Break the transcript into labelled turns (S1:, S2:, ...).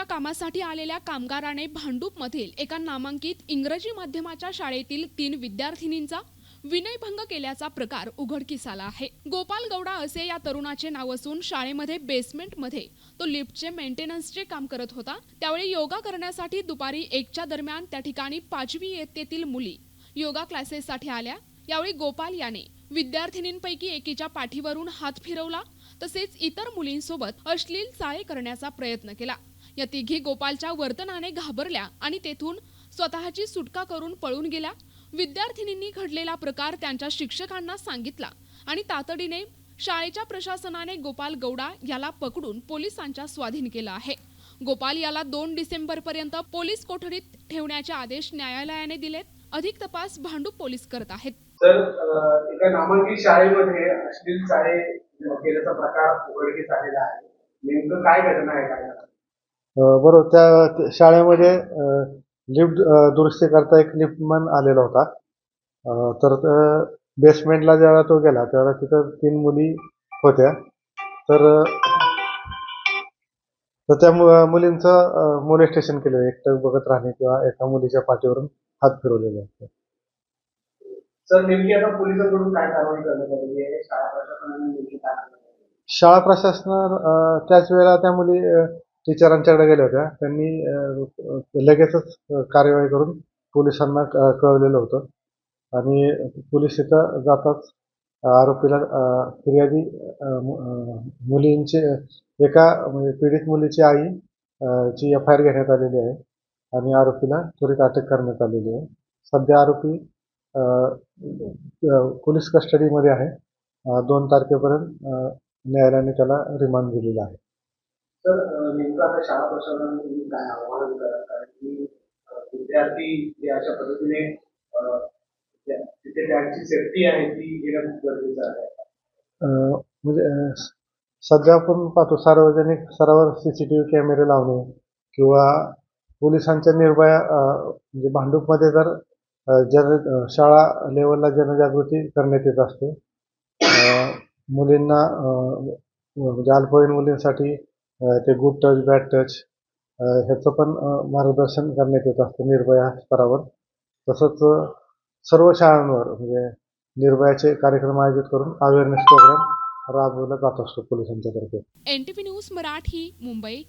S1: शेतीच्या कामासाठी आलेल्या कामगाराने भांडूपमधील एका नामांकित इंग्रजी माध्यमाच्या शाळेतील तीन विद्यार्थिनींचा विनयभंग केल्याचा प्रकार उघडकीस आला आहे. गोपाल गौडा असे या तरुणाचे नाव असून शाळेमध्ये बेसमेंटमध्ये तो लिफ्टचे मेंटेनन्सचे काम करत होता. त्यावेळी योगा करण्यासाठी दुपारी एकच्या दरम्यान त्या ठिकाणी पाचवी इयत्तेतील मुली योगा क्लासेससाठी आल्या. यावेळी गोपाल याने विद्यार्थिनींपैकी एकीच्या पाठीवरून हात फिरवला. तसेच इतर मुलींसोबत अश्लील चाळे करण्याचा प्रयत्न केला. या तिघी गोपालच्या वर्तनाने घाबरल्या आणि तेथून स्वतःची सुटका करून पळून गेल्या. विद्यार्थिनींनी घडलेला प्रकार त्यांच्या शिक्षकांना सांगितला आणि तातडीने शाळेच्या प्रशासनाने गोपाल गौडा याला पकडून पोलिसांच्या स्वाधीन केलं आहे. गोपाल याला दोन डिसेंबरपर्यंत पोलीस कोठडीत ठेवण्याचे आदेश न्यायालयाने दिलेत. अधिक तपास भांडूप पोलीस करत आहेत.
S2: तर एका नामांकित शाळेमध्ये अश्लील शाळे केल्याचा प्रकार उघडकीस आलेला आहे. नेमकं काय घटना आहे? काय
S3: बरोबर. त्या शाळेमध्ये लिफ्ट दुरुस्ती करता एक लिफ्टमन आलेला होता. तर बेसमेंटला जेव्हा तो गेला तेव्हा तिथं तीन मुली होत्या. तर तर त्या मुलींचं मोलेस्टेशन केलं एकटं बघत राहणे किंवा एका मुलीच्या पाठीवरून हात फिरवलेले असतात
S2: सर नेमकी आता पोलिसांकडून काय कारवाई करण्यात आलेली आहे शाळा प्रशासनाने नेमकी काय करण्यात आलेली आहे?
S3: शाळा प्रशासन त्याच वेळेला त्या मुली अ, टीचरांच्याकडे गेल्या होत्या. त्यांनी लगेचच कार्यवाही करून पोलिसांना क- कळवलेलं होतं. आणि पोलीस इथं जाताच आरोपीला फिर्यादी मुलींचे मुलींची एका म्हणजे पीडित मुलीची आई ची एफ आय आर घेण्यात आलेली आहे आणि आरोपीला त्वरित अटक करण्यात आलेली आहे. सध्या आरोपी पोलीस कस्टडीमध्ये आहे. दोन तारखेपर्यंत न्यायालयाने त्याला रिमांड दिलेला आहे.
S2: तर नेमकं आता शाळा प्रशासनाने तुम्ही काय आव्हान करा कारण की विद्यार्थी जे अशा पद्धतीने तिथे त्यांची सेफ्टी आहे ती घेणं खूप गरजेचं आहे.
S3: म्हणजे सध्या आपण पाहतो सार्वजनिक स्तरावर सी सी टी व्ही कॅमेरे लावणे किंवा पोलिसांच्या निर्भया म्हणजे भांडूपमध्ये जर जन शाळा लेवलला जनजागृती करण्यात येत असते मुलींना म्हणजे अल्पवयीन मुलींसाठी ते गुड टच बॅड टच ह्याचं पण मार्गदर्शन करण्यात येत असतं निर्भया स्तरावर. तसंच सर्व शाळांवर म्हणजे निर्भयाचे कार्यक्रम आयोजित करून अवेअरनेस प्रोग्राम राबवला जात असतो पोलिसांच्या तर्फे.
S1: N T news Marathi Mumbai.